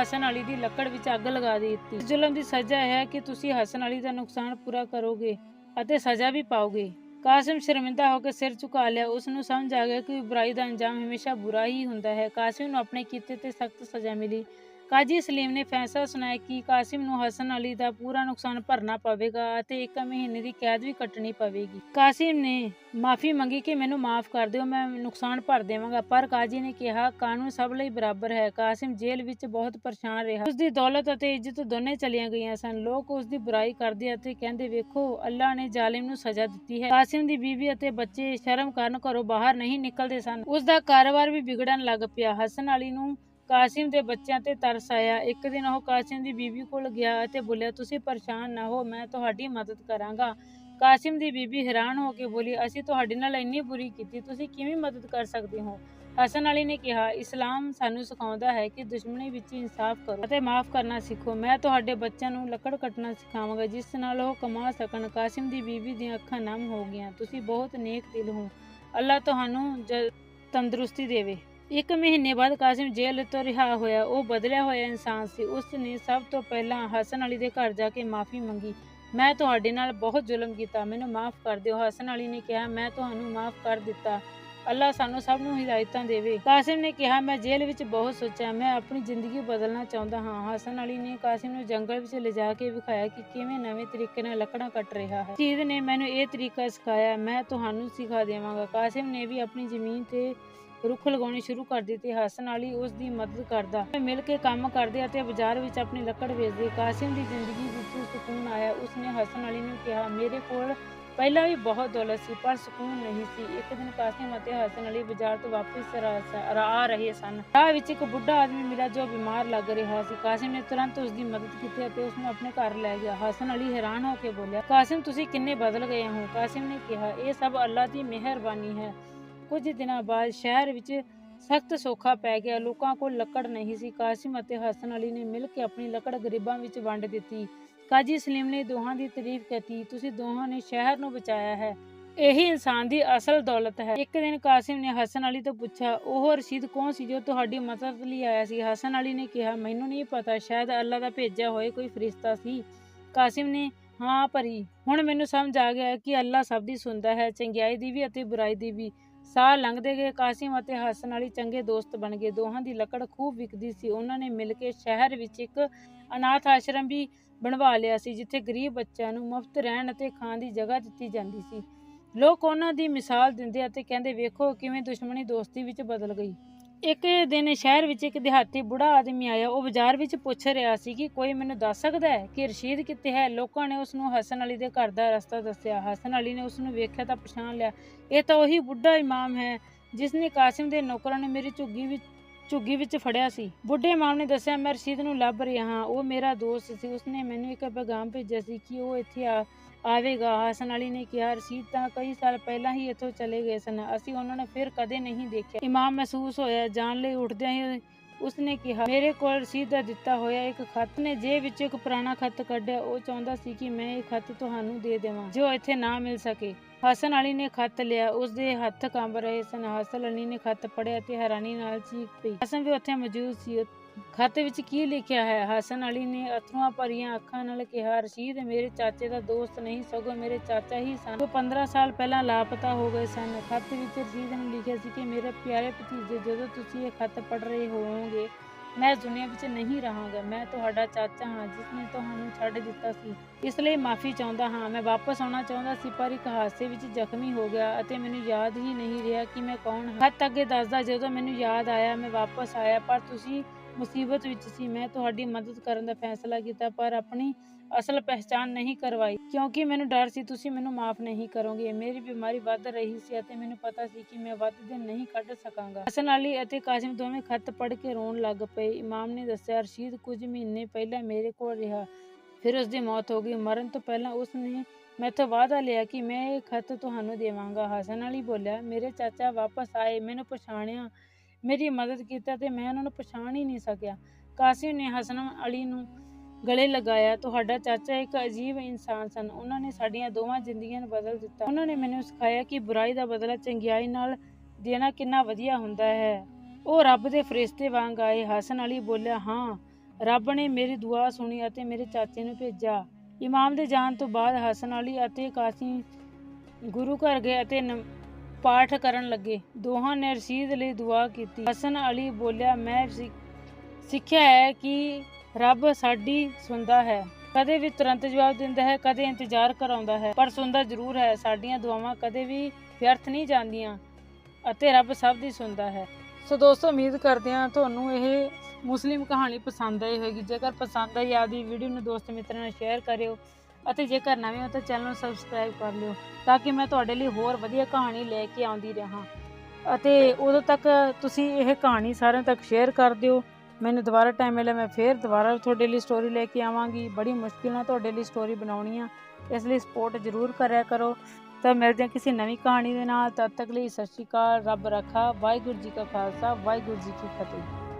Speaker 1: ਹਸਨ ਅਲੀ ਦੀ ਲੱਕੜ ਵਿੱਚ ਅੱਗ ਲਗਾ ਦਿੱਤੀ। ਜ਼ੁਲਮ ਦੀ ਸਜ਼ਾ ਹੈ ਕਿ ਤੁਸੀਂ ਹਸਨ ਅਲੀ ਦਾ ਨੁਕਸਾਨ ਪੂਰਾ ਕਰੋਗੇ ਅਤੇ ਸਜ਼ਾ ਵੀ ਪਾਓਗੇ ਕਾਸਿਮ ਸ਼ਰਮਿੰਦਾ ਹੋ ਕੇ ਸਿਰ ਝੁਕਾ ਲਿਆ। ਉਸ ਨੂੰ ਸਮਝ ਆ ਗਿਆ ਕਿ ਬੁਰਾਈ ਦਾ ਅੰਜਾਮ ਹਮੇਸ਼ਾ ਬੁਰਾ ਹੀ ਹੁੰਦਾ ਹੈ। ਕਾਸਿਮ ਨੂੰ ਆਪਣੇ ਕੀਤੇ ਤੇ ਸਖਤ ਸਜ਼ਾ ਮਿਲੀ। ਕਾਜੀ ਸਲੀਮ ਨੇ ਫੈਸਲਾ ਸੁਣਾਇਆ ਕਿ ਕਾਸਿਮ ਨੂੰ ਹਸਨ ਅਲੀ ਦਾ ਪੂਰਾ ਨੁਕਸਾਨ ਭਰਨਾ ਪਵੇਗਾ ਅਤੇ ਇੱਕ ਮਹੀਨੇ ਦੀ ਕੈਦ ਵੀ ਕੱਟਣੀ ਪਵੇਗੀ। ਕਾਸਿਮ ਨੇ ਮਾਫੀ ਮੰਗੀ ਕਿ ਮੈਨੂੰ ਮਾਫ ਕਰ ਦਿਓ, ਮੈਂ ਨੁਕਸਾਨ ਭਰ ਦੇਵਾਂਗਾ, ਪਰ ਕਾਜੀ ਨੇ ਕਿਹਾ, ਕਾਨੂੰਨ ਸਭ ਲਈ ਬਰਾਬਰ ਹੈ। ਕਾਸਿਮ ਜੇਲ੍ਹ ਵਿੱਚ ਬਹੁਤ ਪਰੇਸ਼ਾਨ ਰਿਹਾ। ਉਸ ਦੀ ਦੌਲਤ ਅਤੇ ਇੱਜ਼ਤ ਦੋਨੇ ਚਲੀਆਂ ਗਈਆਂ ਸਨ। ਲੋਕ ਉਸ ਦੀ ਬੁਰਾਈ ਕਰਦੇ ਅਤੇ ਕਹਿੰਦੇ, ਵੇਖੋ, ਅੱਲਾ ਨੇ ਜ਼ਾਲਿਮ ਨੂੰ ਸਜ਼ਾ ਦਿੱਤੀ ਹੈ। ਕਾਸਿਮ ਦੀ ਬੀਵੀ ਅਤੇ ਬੱਚੇ ਸ਼ਰਮ ਕਾਰਨ ਘਰੋਂ ਬਾਹਰ ਨਹੀਂ ਨਿਕਲਦੇ ਸਨ। ਉਸ ਦਾ ਕਾਰੋਬਾਰ ਵੀ ਵਿਗੜਨ ਲੱਗ ਪਿਆ। ਹਸਨ ਅਲੀ ਨੂੰ ਕਾਸਿਮ ਦੇ ਬੱਚਿਆਂ ਤੇ ਤਰਸ ਆਇਆ। ਇੱਕ ਦਿਨ ਉਹ ਕਾਸਿਮ ਦੀ ਬੀਬੀ ਕੋਲ ਗਿਆ ਅਤੇ ਬੋਲਿਆ, ਤੁਸੀਂ ਪਰੇਸ਼ਾਨ ਨਾ ਹੋ, ਮੈਂ ਤੁਹਾਡੀ ਮਦਦ ਕਰਾਂਗਾ। ਕਾਸਿਮ ਦੀ ਬੀਬੀ ਹੈਰਾਨ ਹੋ ਕੇ ਬੋਲੀ, ਅਸੀਂ ਤੁਹਾਡੇ ਨਾਲ ਇੰਨੀ ਬੁਰੀ ਕੀਤੀ, ਤੁਸੀਂ ਕਿਵੇਂ ਮਦਦ ਕਰ ਸਕਦੇ ਹੋ? ਹਸਨ ਅਲੀ ਨੇ ਕਿਹਾ, ਇਸਲਾਮ ਸਾਨੂੰ ਸਿਖਾਉਂਦਾ ਹੈ ਕਿ ਦੁਸ਼ਮਣੀ ਵਿੱਚ ਇਨਸਾਫ ਕਰੋ ਅਤੇ ਮਾਫ ਕਰਨਾ ਸਿੱਖੋ। ਮੈਂ ਤੁਹਾਡੇ ਬੱਚਿਆਂ ਨੂੰ ਲੱਕੜ ਕੱਟਣਾ ਸਿਖਾਵਾਂਗਾ, ਜਿਸ ਨਾਲ ਉਹ ਕਮਾ ਸਕਣ। ਕਾਸਿਮ ਦੀ ਬੀਬੀ ਦੀਆਂ ਅੱਖਾਂ ਨਮ ਹੋ ਗਈਆਂ, ਤੁਸੀਂ ਬਹੁਤ ਨੇਕ ਦਿਲ ਹੋ। ਅੱਲਾ ਤੁਹਾਨੂੰ ਜ- ਤੰਦਰੁਸਤੀ ਦੇਵੇ। ਇੱਕ ਮਹੀਨੇ ਬਾਅਦ ਕਾਸਿਮ ਜੇਲ੍ਹ ਤੋਂ ਰਿਹਾ ਹੋਇਆ, ਉਹ ਬਦਲਿਆ ਹੋਇਆ ਇਨਸਾਨ ਸੀ। ਉਸ ਨੇ ਸਭ ਤੋਂ ਪਹਿਲਾਂ ਹਸਨ ਅਲੀ ਦੇ ਘਰ ਜਾ ਕੇ ਮਾਫੀ ਮੰਗੀ। ਮੈਂ ਤੁਹਾਡੇ ਨਾਲ ਬਹੁਤ ਜ਼ੁਲਮ ਕੀਤਾ, ਮੈਨੂੰ ਮਾਫ ਕਰ ਦਿਓ। ਹਸਨ ਅਲੀ ਨੇ ਕਿਹਾ, ਮੈਂ ਤੁਹਾਨੂੰ ਮਾਫ ਕਰ ਦਿੱਤਾ। ਅੱਲਾ ਸਾਨੂੰ ਸਭ ਨੂੰ ਹਿਦਾਇਤਾਂ ਦੇਵੇ। ਕਾਸਿਮ ਨੇ ਕਿਹਾ, ਮੈਂ ਜੇਲ੍ਹ ਵਿੱਚ ਬਹੁਤ ਸੋਚਿਆ, ਮੈਂ ਆਪਣੀ ਜ਼ਿੰਦਗੀ ਬਦਲਣਾ ਚਾਹੁੰਦਾ ਹਾਂ। ਹਸਨ ਅਲੀ ਨੇ ਕਾਸਿਮ ਨੂੰ ਜੰਗਲ ਵਿੱਚ ਲਿਜਾ ਕੇ ਵਿਖਾਇਆ ਕਿ ਕਿਵੇਂ ਨਵੇਂ ਤਰੀਕੇ ਨਾਲ ਲੱਕੜਾਂ ਕੱਟ ਰਿਹਾ ਹੈ। ਸ਼ਹੀਦ ਨੇ ਮੈਨੂੰ ਇਹ ਤਰੀਕਾ ਸਿਖਾਇਆ, ਮੈਂ ਤੁਹਾਨੂੰ ਸਿਖਾ ਦੇਵਾਂਗਾ। ਕਾਸਿਮ ਨੇ ਵੀ ਆਪਣੀ ਜ਼ਮੀਨ ਤੇ ਰੁੱਖ ਲਗਾਉਣੇ ਸ਼ੁਰੂ ਕਰ ਦਿੱਤੇ। ਹਸਨ ਅਲੀ ਉਸ ਦੀ ਮਦਦ ਕਰਦਾ। ਮਿਲ ਕੇ ਕੰਮ ਕਰਦੇ ਅਤੇ ਬਾਜ਼ਾਰ ਵਿੱਚ ਆਪਣੀ ਲੱਕੜ ਵੇਚਦੇ। ਕਾਸਿਮ ਦੀ ਜ਼ਿੰਦਗੀ ਵਿੱਚ ਸਕੂਨ ਆਇਆ। ਉਸਨੇ ਹਸਨ ਅਲੀ ਨੂੰ ਕਿਹਾ, ਮੇਰੇ ਕੋਲ ਪਹਿਲਾਂ ਵੀ ਬਹੁਤ ਦੌਲਤ ਸੀ, ਪਰ ਸਕੂਨ ਨਹੀਂ ਸੀ। ਇੱਕ ਦਿਨ ਕਾਸਿਮ ਅਤੇ ਹਸਨ ਅਲੀ ਬਾਜ਼ਾਰ ਤੋਂ ਵਾਪਸ ਆ ਰਹੇ ਸਨ। ਰਾਹ ਵਿੱਚ ਇੱਕ ਬੁੱਢਾ ਆਦਮੀ ਮਿਲਿਆ ਜੋ ਬਿਮਾਰ ਲੱਗ ਰਿਹਾ ਸੀ। ਕਾਸਿਮ ਨੇ ਤੁਰੰਤ ਉਸ ਦੀ ਮਦਦ ਕੀਤੀ ਅਤੇ ਉਸ ਨੂੰ ਆਪਣੇ ਘਰ ਲੈ ਗਿਆ। ਹਸਨ ਅਲੀ ਹੈਰਾਨ ਹੋ ਕੇ ਬੋਲਿਆ, ਕਾਸਿਮ, ਤੁਸੀਂ ਕਿੰਨੇ ਬਦਲ ਗਏ ਹੋ? ਕਾਸਿਮ ਨੇ ਕਿਹਾ, ਇਹ ਸਭ ਅੱਲਾ ਦੀ ਮਿਹਰਬਾਨੀ ਹੈ। ਕੁਝ ਦਿਨਾਂ ਬਾਅਦ ਸ਼ਹਿਰ ਵਿੱਚ ਸਖਤ ਸੋਖਾ ਪੈ ਗਿਆ। ਲੋਕਾਂ ਕੋਲ ਲੱਕੜ ਨਹੀਂ ਸੀ। ਕਾਸਿਮ ਅਤੇ ਹਸਨ ਅਲੀ ਨੇ ਮਿਲ ਕੇ ਆਪਣੀ ਲੱਕੜ ਗਰੀਬਾਂ ਵਿੱਚ ਵੰਡ ਦਿੱਤੀ। ਕਾਜੀ ਸਲੀਮ ਨੇ ਦੋਹਾਂ ਦੀ ਤਾਰੀਫ ਕੀਤੀ। ਤੁਸੀਂ ਦੋਹਾਂ ਨੇ ਸ਼ਹਿਰ ਨੂੰ ਬਚਾਇਆ ਹੈ। ਇਹੀ ਇਨਸਾਨ ਦੀ ਅਸਲ ਦੌਲਤ ਹੈ। ਇੱਕ ਦਿਨ ਕਾਸਿਮ ਨੇ ਹਸਨ ਅਲੀ ਤੋਂ ਪੁੱਛਿਆ, ਉਹ ਰਸ਼ੀਦ ਕੌਣ ਸੀ ਜੋ ਤੁਹਾਡੀ ਮਦਦ ਲਈ ਆਇਆ ਸੀ? ਹਸਨ ਅਲੀ ਨੇ ਕਿਹਾ, ਮੈਨੂੰ ਨਹੀਂ ਪਤਾ। ਸ਼ਾਇਦ ਅੱਲਾ ਦਾ ਭੇਜਿਆ ਹੋਏ ਕੋਈ ਫਰਿਸ਼ਤਾ ਸੀ। ਕਾਸਿਮ ਨੇ, ਹਾਂ ਭਰੀ। ਹੁਣ ਮੈਨੂੰ ਸਮਝ ਆ ਗਿਆ ਕਿ ਅੱਲਾ ਸਭ ਦੀ ਸੁਣਦਾ ਹੈ। ਚੰਗਿਆਈ ਦੀ ਵੀ ਅਤੇ ਬੁਰਾਈ ਦੀ ਵੀ। ਸਾਲ ਲੰਘਦੇ ਗਏ, ਕਾਸਿਮ ਅਤੇ ਹਸਨ ਵਾਲੀ ਚੰਗੇ ਦੋਸਤ ਬਣ ਗਏ। ਦੋਹਾਂ ਦੀ ਲੱਕੜ ਖੂਬ ਵਿਕਦੀ ਸੀ। ਉਹਨਾਂ ਨੇ ਮਿਲ ਕੇ ਸ਼ਹਿਰ ਵਿੱਚ ਇੱਕ ਅਨਾਥ ਆਸ਼ਰਮ ਵੀ ਬਣਵਾ ਲਿਆ ਸੀ, ਜਿੱਥੇ ਗਰੀਬ ਬੱਚਿਆਂ ਨੂੰ ਮੁਫਤ ਰਹਿਣ ਅਤੇ ਖਾਣ ਦੀ ਜਗ੍ਹਾ ਦਿੱਤੀ ਜਾਂਦੀ ਸੀ। ਲੋਕ ਉਹਨਾਂ ਦੀ ਮਿਸਾਲ ਦਿੰਦੇ ਅਤੇ ਕਹਿੰਦੇ, ਵੇਖੋ ਕਿਵੇਂ ਦੁਸ਼ਮਣੀ ਦੋਸਤੀ ਵਿੱਚ ਬਦਲ ਗਈ। ਇੱਕ ਦਿਨ ਸ਼ਹਿਰ ਵਿੱਚ ਇੱਕ ਦਿਹਾਤੀ ਬੁੜਾ ਆਦਮੀ ਆਇਆ, ਉਹ ਬਾਜ਼ਾਰ ਵਿੱਚ ਪੁੱਛ ਰਿਹਾ ਸੀ ਕਿ ਕੋਈ ਮੈਨੂੰ ਦੱਸ ਸਕਦਾ ਹੈ ਕਿ ਰਸ਼ੀਦ ਕਿੱਥੇ ਹੈ? ਲੋਕਾਂ ਨੇ ਉਸ ਨੂੰ ਹਸਨ ਅਲੀ ਦੇ ਘਰ ਦਾ ਰਸਤਾ ਦੱਸਿਆ। ਹਸਨ ਅਲੀ ਨੇ ਉਸ ਨੂੰ ਵੇਖਿਆ ਤਾਂ ਪਛਾਣ ਲਿਆ, ਇਹ ਤਾਂ ਉਹੀ ਬੁੱਢਾ ਇਮਾਮ ਹੈ ਜਿਸ ਨੇ ਕਾਸਿਮ ਦੇ ਨੌਕਰਾਂ ਨੇ ਮੇਰੀ ਝੁੱਗੀ ਵਿੱਚ ਝੁੱਗੀ ਵਿੱਚ ਫੜਿਆ ਸੀ। ਬੁੱਢੇ ਇਮਾਮ ਨੇ ਦੱਸਿਆ, ਮੈਂ ਰਸ਼ੀਦ ਨੂੰ ਲੱਭ ਰਿਹਾ ਹਾਂ, ਉਹ ਮੇਰਾ ਦੋਸਤ ਸੀ, ਉਸਨੇ ਮੈਨੂੰ ਇੱਕ ਪੈਗਾਮ ਭੇਜਿਆ ਸੀ ਕਿ ਉਹ ਇੱਥੇ ਆ ਆਵੇਗਾ। ਹਸਨ ਅਲੀ ਨੇ ਕਿਹਾ, ਰਸ਼ੀਦ ਤਾਂ ਕਈ ਸਾਲ ਪਹਿਲਾਂ ਹੀ ਇੱਥੋਂ ਚਲੇ ਗਏ ਸਨ। ਅਸੀਂ ਉਹਨਾਂ ਨੂੰ ਫਿਰ ਕਦੇ ਨਹੀਂ ਦੇਖਿਆ। ਇਮਾਮ ਮਹਿਸੂਸ ਹੋਇਆ, ਜਾਣ ਲਈ ਉੱਠਦਿਆਂ ਹੀ ਉਸਨੇ ਕਿਹਾ, ਮੇਰੇ ਕੋਲ ਰਸ਼ੀਦ ਦਾ ਦਿੱਤਾ ਹੋਇਆ ਇੱਕ ਖੱਤ ਨੇ ਜੇਬ ਵਿੱਚੋਂ ਇੱਕ ਪੁਰਾਣਾ ਖਤ ਕੱਢਿਆ, ਉਹ ਚਾਹੁੰਦਾ ਸੀ ਕਿ ਮੈਂ ਇਹ ਖਤ ਤੁਹਾਨੂੰ ਦੇ ਦੇਵਾਂ, ਜੋ ਇੱਥੇ ਨਾ ਮਿਲ ਸਕੇ। ਹਸਨ ਅਲੀ ਨੇ ਖਤ ਲਿਆ। ਉਸ ਦੇ ਹੱਥ ਕੰਬ ਰਹੇ ਸਨ। ਹਸਨ ਅਲੀ ਨੇ ਖਤ ਪੜਿਆ ਤੇ ਹੈਰਾਨੀ ਨਾਲ ਚੀਖ ਪਈ। ਹਸਨ ਵੀ ਉੱਥੇ ਮੌਜੂਦ ਸੀ। ਖਤ ਵਿੱਚ ਕੀ ਲਿਖਿਆ ਹੈ? ਹਸਨ ਅਲੀ ਨੇ ਅਥਰੂਆਂ ਭਰੀਆਂ ਅੱਖਾਂ ਨਾਲ ਕਿਹਾ, ਰਸ਼ੀਦ, ਮੇਰੇ ਚਾਚੇ ਦਾ ਦੋਸਤ ਨਹੀਂ, ਸਗੋਂ ਮੇਰੇ ਚਾਚਾ ਹੀ ਸਨ। ਉਹ 15 ਸਾਲ ਪਹਿਲਾਂ ਲਾਪਤਾ ਹੋ ਗਏ ਸਨ, ਖੱਤ ਵਿੱਚ ਰਸ਼ੀਦ ਨੇ ਲਿਖਿਆ ਸੀ ਕਿ ਮੇਰੇ ਪਿਆਰੇ ਭਤੀਜੇ, ਜਦੋਂ ਤੁਸੀਂ ਇਹ ਖੱਤ ਪੜ੍ਹ ਰਹੇ ਹੋਵੋਗੇ, ਮੈਂ ਦੁਨੀਆ ਵਿੱਚ ਨਹੀਂ ਰਹਾਂਗਾ। ਮੈਂ ਤੁਹਾਡਾ ਚਾਚਾ ਹਾਂ, ਜਿਸ ਨੇ ਤੁਹਾਨੂੰ ਛੱਡ ਦਿੱਤਾ ਸੀ। ਇਸ ਲਈ ਮਾਫੀ ਚਾਹੁੰਦਾ ਹਾਂ। ਮੈਂ ਵਾਪਸ ਆਉਣਾ ਚਾਹੁੰਦਾ ਸੀ, ਪਰ ਇੱਕ ਹਾਦਸੇ ਵਿੱਚ ਜ਼ਖਮੀ ਹੋ ਗਿਆ ਅਤੇ ਮੈਨੂੰ ਯਾਦ ਹੀ ਨਹੀਂ ਰਿਹਾ ਕਿ ਮੈਂ ਕੌਣ ਹਾਂ। ਖੱਤ ਅੱਗੇ ਦੱਸਦਾ, ਜਦੋਂ ਮੈਨੂੰ ਯਾਦ ਆਇਆ, ਮੈਂ ਵਾਪਸ ਆਇਆ, ਪਰ ਤੁਸੀਂ ਮੁਸੀਬਤ ਵਿੱਚ ਸੀ। ਮੈਂ ਤੁਹਾਡੀ ਮਦਦ ਕਰਨ ਦਾ ਫੈਸਲਾ ਕੀਤਾ, ਪਰ ਆਪਣੀ ਅਸਲ ਪਹਿਚਾਨ ਨਹੀਂ ਕਰਵਾਈ। ਕਿਉਂਕਿ ਮੈਨੂੰ ਡਰ ਸੀ, ਤੁਸੀਂ ਮੈਨੂੰ ਮਾਫ ਨਹੀਂ ਕਰੋਗੇ। ਮੇਰੀ ਬਿਮਾਰੀ ਵੱਧ ਰਹੀ ਸੀ ਅਤੇ ਮੈਨੂੰ ਪਤਾ ਸੀ ਕਿ ਮੈਂ ਵੱਧ ਦਿਨ ਨਹੀਂ ਕੱਢ ਸਕਾਂਗਾ। ਹਸਨ ਅਲੀ ਅਤੇ ਕਾਸਿਮ ਦੋਵੇਂ ਖੱਤ ਪੜ੍ਹ ਕੇ ਰੋਣ ਲੱਗ ਪਏ। ਇਮਾਮ ਨੇ ਦੱਸਿਆ ਰਸ਼ੀਦ ਕੁਝ ਮਹੀਨੇ ਪਹਿਲਾਂ ਮੇਰੇ ਕੋਲ ਰਿਹਾ, ਫਿਰ ਉਸ ਦੀ ਮੌਤ ਹੋ ਗਈ। ਮਰਨ ਤੋਂ ਪਹਿਲਾਂ ਉਸ ਨੇ ਮੈਥੋਂ ਵਾਅਦਾ ਲਿਆ ਕਿ ਮੈਂ ਇਹ ਖਤ ਤੁਹਾਨੂੰ ਦੇਵਾਂਗਾ। ਹਸਨ ਅਲੀ ਬੋਲਿਆ, ਮੇਰੇ ਚਾਚਾ ਵਾਪਸ ਆਏ, ਮੈਨੂੰ ਪਛਾਣਿਆ ਮੇਰੀ ਮਦਦ ਕੀਤਾ ਤੇ ਮੈਂ ਉਹਨਾਂ ਨੂੰ ਪਛਾਣ ਹੀ ਨਹੀਂ ਸਕਿਆ। ਕਾਸਿਮ ਨੇ ਹਸਨ ਅਲੀ ਨੂੰ ਗਲੇ ਲਗਾਇਆ। ਤੁਹਾਡਾ ਚਾਚਾ ਇੱਕ ਅਜੀਬ ਇਨਸਾਨ ਸਨ। ਉਹਨਾਂ ਨੇ ਸਾਡੀਆਂ ਦੋਵਾਂ ਜ਼ਿੰਦਗੀਆਂ ਨੂੰ ਬਦਲ ਦਿੱਤਾ। ਉਹਨਾਂ ਨੇ ਮੈਨੂੰ ਸਿਖਾਇਆ ਕਿ ਬੁਰਾਈ ਦਾ ਬਦਲਾ ਚੰਗਿਆਈ ਨਾਲ ਦੇਣਾ ਕਿੰਨਾ ਵਧੀਆ ਹੁੰਦਾ ਹੈ। ਉਹ ਰੱਬ ਦੇ ਫਰਿਸ਼ਤੇ ਵਾਂਗ ਆਏ। ਹਸਨ ਅਲੀ ਬੋਲਿਆ, ਹਾਂ, ਰੱਬ ਨੇ ਮੇਰੀ ਦੁਆ ਸੁਣੀ ਅਤੇ ਮੇਰੇ ਚਾਚੇ ਨੂੰ ਭੇਜਿਆ। ਇਮਾਮ ਦੇ ਜਾਣ ਤੋਂ ਬਾਅਦ ਹਸਨ ਅਲੀ ਅਤੇ ਕਾਸਿਮ ਗੁਰੂ ਘਰ ਗਏ ਅਤੇ ਨ- ਪਾਠ ਕਰਨ ਲੱਗੇ। ਦੋਹਾਂ ਨੇ ਰਸ਼ੀਦ ਲਈ ਦੁਆ ਕੀਤੀ। ਹਸਨ ਅਲੀ ਬੋਲਿਆ, ਮੈਂ ਸਿ- ਸਿੱਖਿਆ ਹੈ ਕਿ ਰੱਬ ਸਾਡੀ ਸੁਣਦਾ ਹੈ। ਕਦੇ ਵੀ ਤੁਰੰਤ ਜਵਾਬ ਦਿੰਦਾ ਹੈ, ਕਦੇ ਇੰਤਜ਼ਾਰ ਕਰਾਉਂਦਾ ਹੈ। ਪਰ ਸੁਣਦਾ ਜ਼ਰੂਰ ਹੈ, ਸਾਡੀਆਂ ਦੁਆਵਾਂ ਕਦੇ ਵੀ ਵਿਅਰਥ ਨਹੀਂ ਜਾਂਦੀਆਂ ਅਤੇ ਰੱਬ ਸਭ ਦੀ ਸੁਣਦਾ ਹੈ। ਸੋ ਦੋਸਤੋ, ਉਮੀਦ ਕਰਦੇ ਹਾਂ ਤੁਹਾਨੂੰ ਇਹ ਮੁਸਲਿਮ ਕਹਾਣੀ ਪਸੰਦ ਆਈ ਹੋਵੇਗੀ। ਜੇਕਰ ਪਸੰਦ ਆਈ ਆਦੀ ਵੀਡੀਓ ਨੂੰ ਦੋਸਤ ਮਿੱਤਰਾਂ ਨਾਲ ਸ਼ੇਅਰ ਕਰਿਓ। ਅਤੇ ਜੇਕਰ ਨਵੇਂ ਹੋ ਤਾਂ ਚੈਨਲ ਨੂੰ ਸਬਸਕ੍ਰਾਈਬ ਕਰ ਲਿਓ ਤਾਂ ਕਿ ਮੈਂ ਤੁਹਾਡੇ ਲਈ ਹੋਰ ਵਧੀਆ ਕਹਾਣੀ ਲੈ ਕੇ ਆਉਂਦੀ ਰਹਾਂ। ਅਤੇ ਉਦੋਂ ਤੱਕ ਤੁਸੀਂ ਇਹ ਕਹਾਣੀ ਸਾਰਿਆਂ ਤੱਕ ਸ਼ੇਅਰ ਕਰ ਦਿਓ। ਮੈਨੂੰ ਦੁਬਾਰਾ ਟਾਈਮ ਮਿਲਿਆ ਮੈਂ ਫੇਰ ਦੁਬਾਰਾ ਤੁਹਾਡੇ ਲਈ ਸਟੋਰੀ ਲੈ ਕੇ ਆਵਾਂਗੀ। ਬੜੀ ਮੁਸ਼ਕਿਲ ਨਾਲ ਤੁਹਾਡੇ ਲਈ ਸਟੋਰੀ ਬਣਾਉਣੀ ਆ। ਇਸ ਲਈ ਸਪੋਰਟ ਜ਼ਰੂਰ ਕਰਿਆ ਕਰੋ। ਤਾਂ ਮਿਲਦੇ ਹਾਂ ਕਿਸੇ ਨਵੀਂ ਕਹਾਣੀ ਦੇ ਨਾਲ। ਤਦ ਤੱਕ ਲਈ ਸਤਿ ਸ਼੍ਰੀ ਅਕਾਲ। ਰੱਬ ਰੱਖਾ। ਵਾਹਿਗੁਰੂ ਜੀ ਕਾ ਖਾਲਸਾ। ਵਾਹਿਗੁਰੂ ਜੀ ਕੀ ਫਤਿਹ।